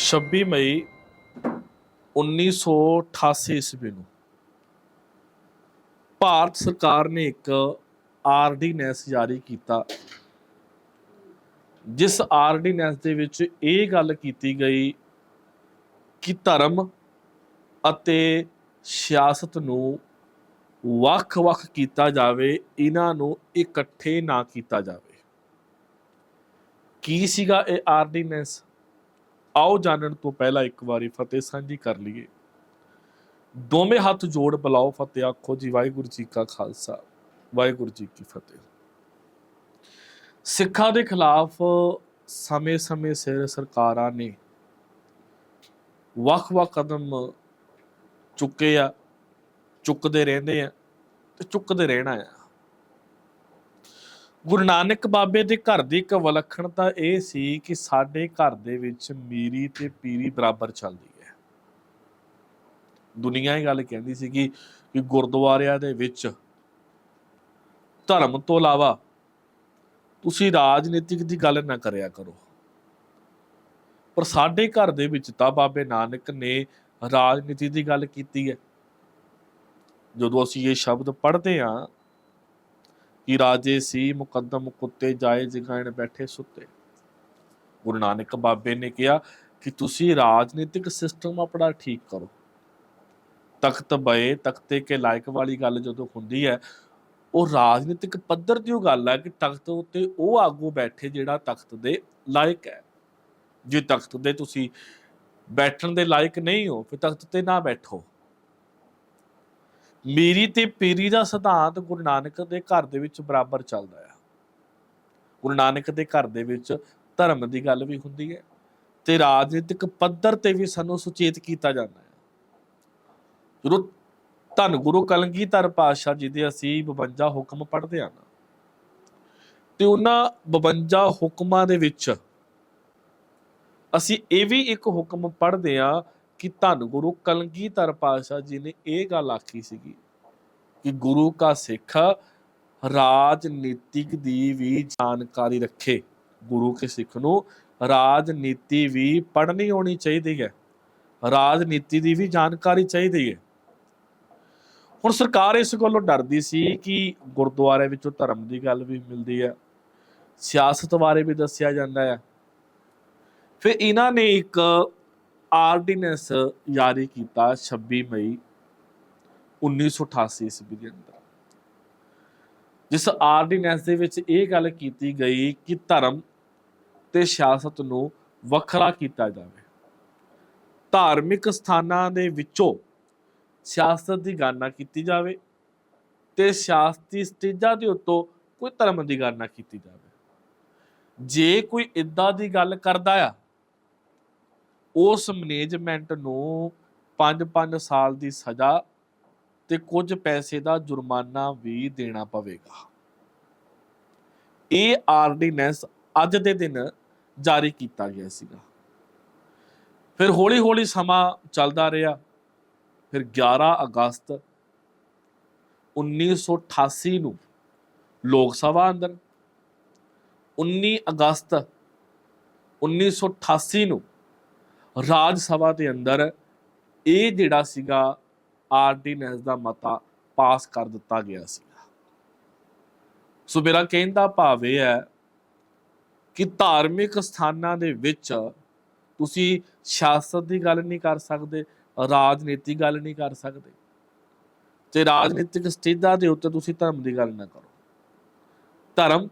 26 ਮਈ 1988 ਈਸਵੀ ਨੂੰ ਭਾਰਤ ਸਰਕਾਰ ਨੇ ਇੱਕ ਆਰਡੀਨੈਂਸ ਜਾਰੀ ਕੀਤਾ, ਜਿਸ ਆਰਡੀਨੈਂਸ ਦੇ ਵਿੱਚ ਇਹ ਗੱਲ ਕੀਤੀ ਗਈ ਕਿ ਧਰਮ ਅਤੇ ਸਿਆਸਤ ਨੂੰ ਵੱਖ-ਵੱਖ ਕੀਤਾ ਜਾਵੇ, ਇਹਨਾਂ ਨੂੰ ਇਕੱਠੇ ਨਾ ਕੀਤਾ ਜਾਵੇ। ਕੀ ਸੀਗਾ ਇਹ ਆਰਡੀਨੈਂਸ? ਆਓ ਜਾਣਨ ਤੋਂ ਪਹਿਲਾਂ ਇੱਕ ਵਾਰੀ ਫਤਿਹ ਸਾਂਝੀ ਕਰ ਲਈਏ। ਦੋਵੇਂ ਹੱਥ ਜੋੜ ਬੁਲਾਓ ਫਤਿਹ, ਆਖੋ ਜੀ, ਵਾਹਿਗੁਰੂ ਜੀ ਕਾ ਖਾਲਸਾ, ਵਾਹਿਗੁਰੂ ਜੀ ਕੀ ਫਤਿਹ। ਸਿੱਖਾਂ ਦੇ ਖਿਲਾਫ ਸਮੇਂ-ਸਮੇਂ ਸਿਰ ਸਰਕਾਰਾਂ ਨੇ ਵੱਖ-ਵੱਖ ਕਦਮ ਚੁੱਕੇ ਆ, ਚੁੱਕਦੇ ਰਹਿੰਦੇ ਆ ਤੇ ਚੁੱਕਦੇ ਰਹਿਣਾ ਆ। ਗੁਰੂ ਨਾਨਕ ਬਾਬੇ ਦੇ ਘਰ ਦੀ ਇੱਕ ਵਿਲੱਖਣ ਤਾਂ ਇਹ ਸੀ ਕਿ ਸਾਡੇ ਘਰ ਦੇ ਵਿੱਚ ਮੀਰੀ ਤੇ ਪੀਰੀ ਬਰਾਬਰ ਚੱਲਦੀ ਹੈ। ਦੁਨੀਆ ਇਹ ਗੱਲ ਕਹਿੰਦੀ ਸੀ ਕਿ ਕਿ ਗੁਰਦੁਆਰਿਆਂ ਦੇ ਵਿੱਚ ਧਰਮ ਤੋਂ ਇਲਾਵਾ ਤੁਸੀਂ ਰਾਜਨੀਤਿਕ ਦੀ ਗੱਲ ਨਾ ਕਰਿਆ ਕਰੋ। ਪਰ ਸਾਡੇ ਘਰ ਦੇ ਵਿੱਚ ਤਾਂ ਬਾਬੇ ਨਾਨਕ ਨੇ ਰਾਜਨੀਤੀ ਦੀ ਗੱਲ ਕੀਤੀ ਹੈ। ਜਦੋਂ ਅਸੀਂ ਇਹ ਸ਼ਬਦ ਪੜ੍ਹਦੇ ਹਾਂ ਕਿ ਰਾਜੇ ਸੀ ਮੁਕੱਦਮ ਕੁੱਤੇ ਜਾਏ ਜਗਾਣ ਬੈਠੇ ਸੁੱਤੇ। ਗੁਰੂ ਨਾਨਕ ਬਾਬੇ ਨੇ ਕਿਹਾ ਕਿ ਤੁਸੀਂ ਰਾਜਨੀਤਿਕ ਸਿਸਟਮ ਆਪਣਾ ਠੀਕ ਕਰੋ। ਤਖਤ ਬਏ, ਤਖਤੇ ਕੇ ਲਾਇਕ ਵਾਲੀ ਗੱਲ ਜਦੋਂ ਹੁੰਦੀ ਹੈ, ਉਹ ਰਾਜਨੀਤਿਕ ਪੱਧਰ ਦੀ ਉਹ ਗੱਲ ਹੈ ਕਿ ਤਖਤ ਉੱਤੇ ਉਹ ਆਗੂ ਬੈਠੇ ਜਿਹੜਾ ਤਖਤ ਦੇ ਲਾਇਕ ਹੈ। ਜੇ ਤਖਤ ਦੇ ਤੁਸੀਂ ਬੈਠਣ ਦੇ ਲਾਇਕ ਨਹੀਂ ਹੋ, ਫਿਰ ਤਖਤ ਤੇ ਨਾ ਬੈਠੋ। ਮੇਰੀ ਤੇ ਪੀਰੀ ਦਾ ਸਿਧਾਂਤ ਗੁਰੂ ਨਾਨਕ ਦੇ ਘਰ ਦੇ ਵਿੱਚ ਬਰਾਬਰ ਚੱਲਦਾ ਹੈ ਗੁਰੂ ਨਾਨਕ ਦੇ ਘਰ ਦੇ ਵਿੱਚ ਧਰਮ ਦੀ ਗੱਲ ਵੀ ਹੁੰਦੀ ਹੈ ਤੇ ਰਾਜਨੀਤਿਕ ਪੱਧਰ ਤੇ ਵੀ ਸਾਨੂੰ ਸੁਚੇਤ ਕੀਤਾ ਜਾਂਦਾ ਹੈ ਜਦੋਂ ਧੰਨ ਗੁਰੂ ਕਲਗੀਧਰ ਪਾਤਸ਼ਾਹ ਜੀ ਦੇ ਅਸੀਂ 52 ਹੁਕਮ ਪੜ੍ਹਦੇ ਹਾਂ ਨਾ, ਤੇ ਉਹਨਾਂ 52 ਹੁਕਮਾਂ ਦੇ ਵਿੱਚ ਅਸੀਂ ਇਹ ਵੀ ਇੱਕ ਹੁਕਮ ਪੜ੍ਹਦੇ ਹਾਂ ਕਿ ਧੰਨ ਗੁਰੂ ਕਲਗੀਧਰ ਪਾਤਸ਼ਾਹ ਜੀ ਨੇ ਇਹ ਗੱਲ ਆਖੀ ਸੀਗੀ ਕਿ ਗੁਰੂ ਕਾ ਸਿੱਖ ਰਾਜਨੀਤਿਕ ਦੀ ਵੀ ਜਾਣਕਾਰੀ ਰੱਖੇ। ਗੁਰੂ ਕੇ ਸਿੱਖ ਨੂੰ ਰਾਜਨੀਤੀ ਵੀ ਪੜ੍ਹਨੀ ਆਉਣੀ ਚਾਹੀਦੀ ਹੈ। ਰਾਜਨੀਤੀ ਦੀ ਵੀ ਜਾਣਕਾਰੀ ਚਾਹੀਦੀ ਹੈ। ਹੁਣ ਸਰਕਾਰ ਇਸ ਗੱਲੋਂ ਡਰਦੀ ਸੀ ਕਿ ਗੁਰਦੁਆਰੇ ਵਿੱਚੋਂ ਧਰਮ ਦੀ ਗੱਲ ਵੀ ਮਿਲਦੀ ਹੈ। ਸਿਆਸਤ ਬਾਰੇ ਵੀ ਦੱਸਿਆ ਜਾਂਦਾ ਹੈ। ਫਿਰ ਇਹਨਾਂ ਨੇ ਇੱਕ ਆਰਡੀਨੈਂਸ ਜਾਰੀ ਕੀਤਾ 26 ਮਈ 1988 ਈਸਵੀ ਦੇ ਅੰਦਰ। ਜਿਸ ਆਰਡੀਨੈਂਸ ਦੇ ਵਿੱਚ ਇਹ ਗੱਲ ਕੀਤੀ ਗਈ ਕਿ ਧਰਮ ਤੇ ਸਿਆਸਤ ਨੂੰ ਵੱਖਰਾ ਕੀਤਾ ਜਾਵੇ। ਧਾਰਮਿਕ ਸਥਾਨਾਂ ਦੇ ਵਿੱਚੋਂ ਸਿਆਸਤ ਦੀ ਗੱਲ ਨਾ ਕੀਤੀ ਜਾਵੇ ਤੇ ਸਿਆਸਤੀ ਸਟੇਜਾਂ ਦੇ ਉੱਤੋਂ ਕੋਈ ਧਰਮ ਦੀ ਗੱਲ ਨਾ ਕੀਤੀ ਜਾਵੇ। ਜੇ ਕੋਈ ਇਦਾਂ ਦੀ ਗੱਲ ਕਰਦਾ ਆ ਉਸ ਮੈਨੇਜਮੈਂਟ ਨੂੰ 5-5 ਸਾਲ ਦੀ ਸਜ਼ਾ ਤੇ ਕੁਝ ਪੈਸੇ ਦਾ ਜੁਰਮਾਨਾ ਵੀ ਦੇਣਾ ਪਵੇਗਾ। ਇਹ ਆਰਡੀਨੈਂਸ ਅੱਜ ਦੇ ਦਿਨ ਜਾਰੀ ਕੀਤਾ ਗਿਆ ਸੀਗਾ। ਫਿਰ ਹੌਲੀ-ਹੌਲੀ ਸਮਾਂ ਚੱਲਦਾ ਰਿਹਾ। ਫਿਰ 11 ਅਗਸਤ 1988 ਨੂੰ ਲੋਕ ਸਭਾ ਅੰਦਰ 19 ਅਗਸਤ 1988 ਨੂੰ ਰਾਜ ਸਭਾ ਦੇ ਅੰਦਰ ਇਹ ਜਿਹੜਾ ਸੀਗਾ ਆਰਡੀਨੈਂਸ ਦਾ ਮਤਾ ਪਾਸ ਕਰ ਦਿੱਤਾ ਗਿਆ ਸੀ ਸੋ ਮੇਰਾ ਕਹਿਣ ਦਾ ਭਾਵ ਇਹ ਹੈ ਕਿ ਧਾਰਮਿਕ ਸਥਾਨਾਂ ਦੇ ਵਿੱਚ ਤੁਸੀਂ ਸਿਆਸਤ ਦੀ ਗੱਲ ਨਹੀਂ ਕਰ ਸਕਦੇ, ਰਾਜਨੀਤੀ ਗੱਲ ਨਹੀਂ ਕਰ ਸਕਦੇ। ਤੇ ਰਾਜਨੀਤਿਕ ਸਥਿਤੀ ਦੇ ਉੱਤੇ ਤੁਸੀਂ ਧਰਮ ਦੀ ਗੱਲ ਨਾ ਕਰੋ। ਧਰਮ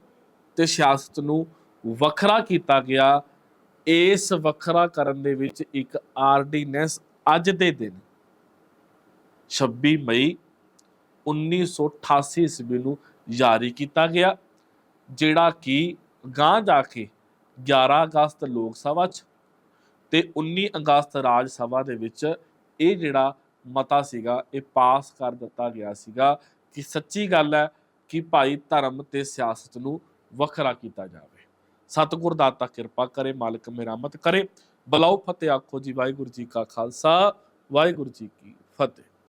ਤੇ ਸਿਆਸਤ ਨੂੰ ਵੱਖਰਾ ਕੀਤਾ ਗਿਆ ਇਸ ਵੱਖਰਾ ਕਰਨ ਦੇ ਵਿੱਚ ਇੱਕ ਆਰਡੀਨੈਂਸ ਅੱਜ ਦੇ ਦਿਨ 26 ਮਈ 1988 ਈਸਵੀ ਨੂੰ ਜਾਰੀ ਕੀਤਾ ਗਿਆ, ਜਿਹੜਾ ਕਿ ਗਾਂ ਜਾ ਕੇ 11 ਅਗਸਤ ਲੋਕ ਸਭਾ 'ਚ ਤੇ 19 ਅਗਸਤ ਰਾਜ ਸਭਾ ਦੇ ਵਿੱਚ ਇਹ ਜਿਹੜਾ ਮਤਾ ਸੀਗਾ, ਇਹ ਪਾਸ ਕਰ ਦਿੱਤਾ ਗਿਆ ਸੀਗਾ ਕਿ ਸੱਚੀ ਗੱਲ ਹੈ ਕਿ ਭਾਈ ਧਰਮ ਤੇ ਸਿਆਸਤ ਨੂੰ ਵੱਖਰਾ ਕੀਤਾ ਜਾਵੇ। ਸਤਿਗੁਰ ਦਾਤਾ ਕਿਰਪਾ ਕਰੇ, ਮਾਲਕ ਮਿਹਰਮਤ ਕਰੇ। ਬਲਾਉ ਫਤਿਹ ਆਖੋ ਜੀ, ਵਾਹਿਗੁਰੂ ਜੀ ਕਾ ਖਾਲਸਾ, ਵਾਹਿਗੁਰੂ ਜੀ ਕੀ ਫਤਿਹ।